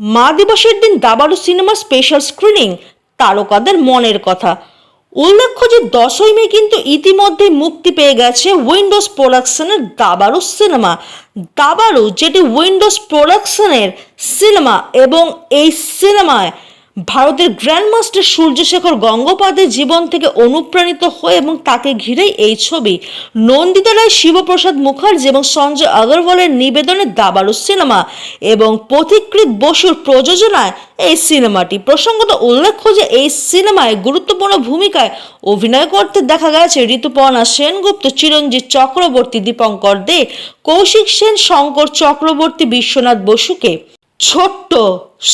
মা দিবসের দিন দাবারু সিনেমার স্পেশাল স্ক্রিনিং তারকাদের মনের কথা। উল্লেখ্য যে দশই মে কিন্তু ইতিমধ্যে মুক্তি পেয়ে গেছে উইন্ডোজ প্রোডাকশনের দাবারু সিনেমা। দাবারু যেটি উইন্ডোজ প্রোডাকশনের সিনেমা এবং এই সিনেমায় ভারতের গ্র্যান্ডমাস্টার সূর্যশেখর গঙ্গোপাধ্যায়ের জীবন থেকে অনুপ্রাণিত হয়ে এবং তাকে ঘিরেই এই ছবি। নন্দিতা রায়, শিবপ্রসাদ মুখার্জি এবং সঞ্জয় আগরওয়ালের নিবেদনে দাবারু সিনেমা এবং পথিকৃত বসুর প্রযোজনায় এই সিনেমাটি। প্রসঙ্গত, উল্লেখ্য যে এই সিনেমায় গুরুত্বপূর্ণ ভূমিকায় অভিনয় করতে দেখা গেছে ঋতুপর্ণা সেনগুপ্ত চিরঞ্জিত চক্রবর্তী, দীপঙ্কর দে, কৌশিক সেন, শঙ্কর চক্রবর্তী, বিশ্বনাথ বসুকে। ছোট্ট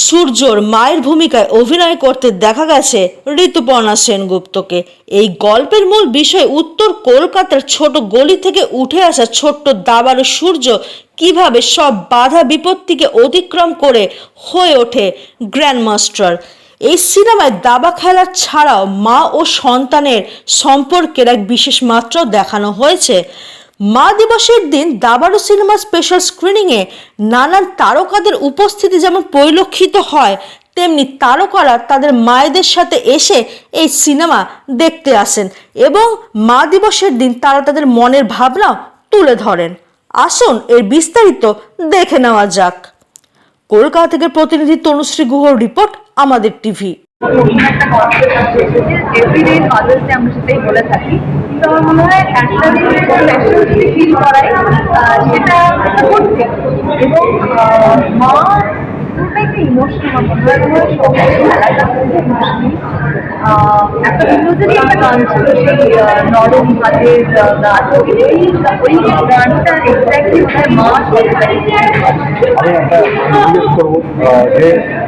সূর্যর মায়ের ভূমিকায় অভিনয় করতে দেখা গেছে ঋতুপর্ণা সেনগুপ্তকে। এই গল্পের মূল বিষয় উত্তর কলকাতার ছোট গলি থেকে উঠে আসা ছোট্ট দাবারু সূর্য কীভাবে সব বাধা বিপত্তিকে অতিক্রম করে হয়ে ওঠে গ্র্যান্ডমাস্টার। এই সিনেমায় দাবা খেলা ছাড়াও মা ও সন্তানের সম্পর্কের এক বিশেষ মাত্রাও দেখানো হয়েছে। মা দিবসের দিন দাবারু সিনেমা স্পেশাল স্ক্রিনিংয়ে নানান তারকাদের উপস্থিতি যেমন পরিলক্ষিত হয়, তেমনি তারকারা তাদের মায়েদের সাথে এসে এই সিনেমা দেখতে আসেন এবং মা দিবসের দিন তারা তাদের মনের ভাবনা তুলে ধরেন। আসুন এর বিস্তারিত দেখে নেওয়া যাক। কলকাতা থেকে প্রতিনিধি তনুশ্রী গুহর রিপোর্ট, আমাদের টিভি। এভরিডে ফাদার্স ডে আমরা সেটাই বলে থাকি তো আমার মনে হয় একটা দিন স্পেশাল যদি ফিল করাই আহ, সেটা একটা করতে এবং আহ, মা পুরোটা একটা ইমোশনাল আমার মনে হয় মনে হয় সব খেলাটা খুব ইমোশনাল একটা বিনোদনই একটা গান ছিল সেই নরম হাতের গান ওই গানটা এক্স্যাক্টলি মা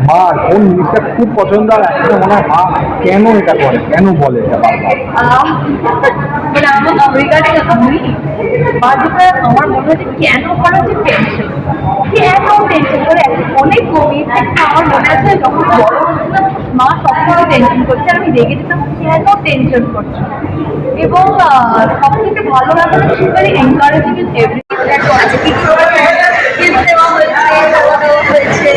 মা কোন জিনিসটা খুব পছন্দ আর একটা মনে হয় মা কেন এটা করে, কেন বলে এটা মানে আমার রিগার্ডিং আমি বা যেটা আমার মনে হচ্ছে কেন করা যে টেনশন কেন টেনশন করে অনেক কমি আমার মনে আছে যখন বড় মা সবসময় টেনশন করছে আমি রেগে যেতাম কেন টেনশন করছ? এবং সব থেকে ভালো লাগে সে ভেরি এনকারেজিং ইন এভরি আছে কি কিন্তু দেওয়া হয়েছে, খাওয়া দাওয়া হয়েছে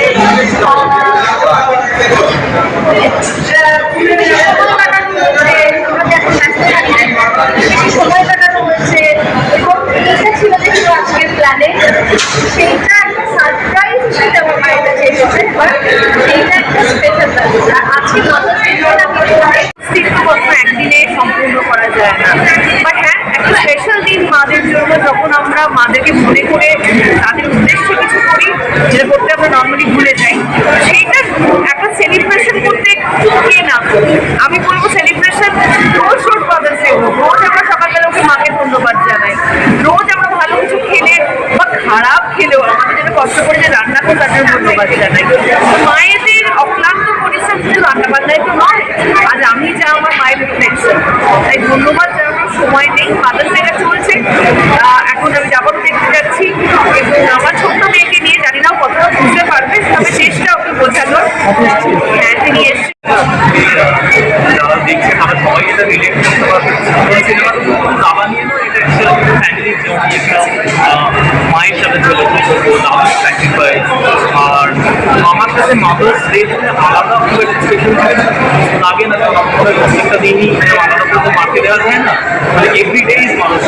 সময় কাটানো হয়েছে। আজকের প্ল্যানে সেইটা একটা হ্যাঁ একটা স্পেশাল দিন মাদের জন্য যখন আমরা মাদেরকে মনে করে তাদের উদ্দেশ্যে কিছু করি, যেটা করতে আমরা নর্মালি ভুলে যাই, সেইটা একটা সেলিব্রেশন করতে কে না আমি বলব মায়েদের অক্লান্ত পরিশ্রম শুধু রান্না বান্নায় তো নয়, আজ আমি যা আমার মায়ের রিফ্লেকশন তাই ধন্যবাদ জানানোর সময় নেই ফাদার্স ডেটা চলছে। মায়ের সাথে স্যাক্রিফাইস আর আমার কাছে মাদার্স ডে আলাদা খুব একটা স্পেশাল লাগে না কারণ দিনই আলাদা করে মাকে দেওয়া যায় না মানে এভরি ইজ মাদার্স